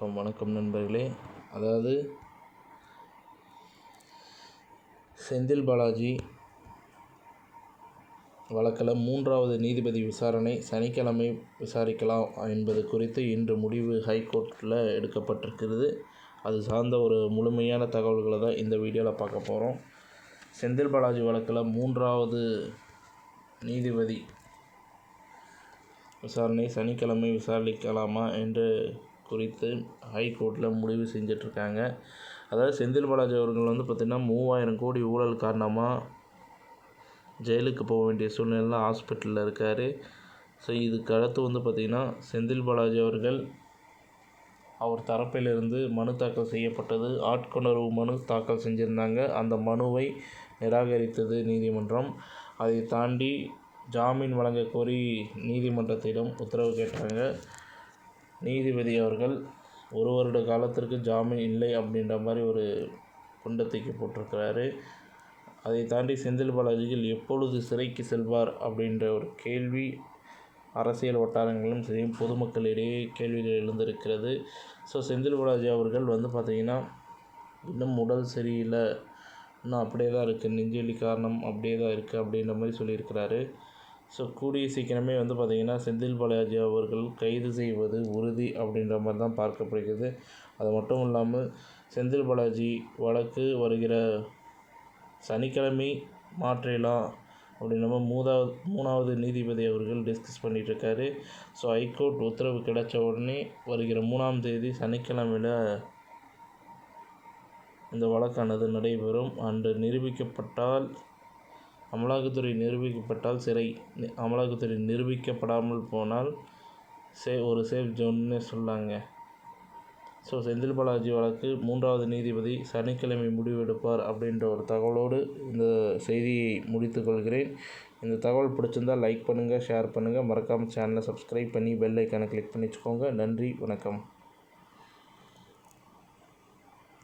வணக்கம் வணக்கம் நண்பர்களே. அதாவது செந்தில் பாலாஜி வழக்கில் மூன்றாவது நீதிபதி விசாரணை சனிக்கிழமை விசாரிக்கலாம் என்பது குறித்து இன்று முடிவு ஹைகோர்ட்டில் எடுக்கப்பட்டிருக்கிறது. அது சார்ந்த ஒரு முழுமையான தகவல்களை தான் இந்த வீடியோவில் பார்க்க போகிறோம். செந்தில் பாலாஜி வழக்கில் மூன்றாவது நீதிபதி விசாரணை சனிக்கிழமை விசாரிக்கலாமா என்று குறித்து ஹைகோர்ட்டில் முடிவு செஞ்சிட்ருக்காங்க. அதாவது செந்தில் பாலாஜி அவர்கள் வந்து பார்த்திங்கன்னா மூவாயிரம் கோடி ஊழல் காரணமாக ஜெயிலுக்கு போக வேண்டிய சூழ்நிலையில் ஹாஸ்பிட்டலில் இருக்கார். ஸோ இதுக்கு அடுத்து வந்து பார்த்திங்கன்னா செந்தில் பாலாஜி அவர்கள் அவர் தரப்பிலிருந்து மனு தாக்கல் செய்யப்பட்டது. ஆட்கொணர்வு மனு தாக்கல் செஞ்சுருந்தாங்க. அந்த மனுவை நிராகரித்தது நீதிமன்றம். அதை தாண்டி ஜாமீன் வழங்க கோரி நீதிமன்றத்திடம் உத்தரவு கேட்டாங்க. நீதிபதி அவர்கள் ஒரு வருட காலத்திற்கு ஜாமீன் இல்லை அப்படின்ற மாதிரி ஒரு குண்டை தூக்கி போட்டிருக்கிறாரு. அதை தாண்டி செந்தில் பாலாஜிகள் எப்பொழுது சிறைக்கு செல்வார் அப்படின்ற ஒரு கேள்வி அரசியல் வட்டாரங்களிலும் சரி பொதுமக்களிடையே கேள்விகள் எழுந்திருக்கிறது. ஸோ செந்தில் பாலாஜி அவர்கள் வந்து பார்த்திங்கன்னா இன்னும் உடல் சரியில்லை. இன்னும் அப்படியே தான் இருக்குது நெஞ்சுவலி காரணம் அப்படியே தான் இருக்குது அப்படின்ற மாதிரி சொல்லியிருக்கிறாரு. ஸோ கூடிய சீக்கிரமே வந்து பார்த்திங்கன்னா செந்தில் பாலாஜி அவர்கள் கைது செய்வது உறுதி அப்படின்ற மாதிரி தான் பார்க்கப்படுகிறது. அது மட்டும் இல்லாமல் செந்தில் பாலாஜி வழக்கு வருகிற சனிக்கிழமை மாற்றிடலாம் அப்படின்ற மூதாவது மூணாவது மூணாவது நீதிபதி அவர்கள் டிஸ்கஸ் பண்ணிகிட்ருக்காரு ஸோ ஹைகோர்ட் உத்தரவு கிடைச்ச உடனே வருகிற மூணாம் தேதி சனிக்கிழமையில் இந்த வழக்கானது நடைபெறும். அன்று நிரூபிக்கப்பட்டால் அமலாக்கத்துறை நிரூபிக்கப்பட்டால் சிறை. அமலாக்கத்துறை நிரூபிக்கப்படாமல் போனால் சே ஒரு சேஃப் ஜோன்னு சொல்லாங்க. ஸோ செந்தில் பாலாஜி வழக்கு மூன்றாவது நீதிபதி சனிக்கிழமை முடிவெடுப்பார் அப்படின்ற ஒரு தகவலோடு இந்த செய்தியை முடித்துக்கொள்கிறேன் இந்த தகவல் பிடிச்சிருந்தால் லைக் பண்ணுங்கள் ஷேர் பண்ணுங்கள் மறக்காமல் சேனலை சப்ஸ்கிரைப் பண்ணி பெல் ஐக்கானை கிளிக் பண்ணி வச்சுக்கோங்க நன்றி வணக்கம்.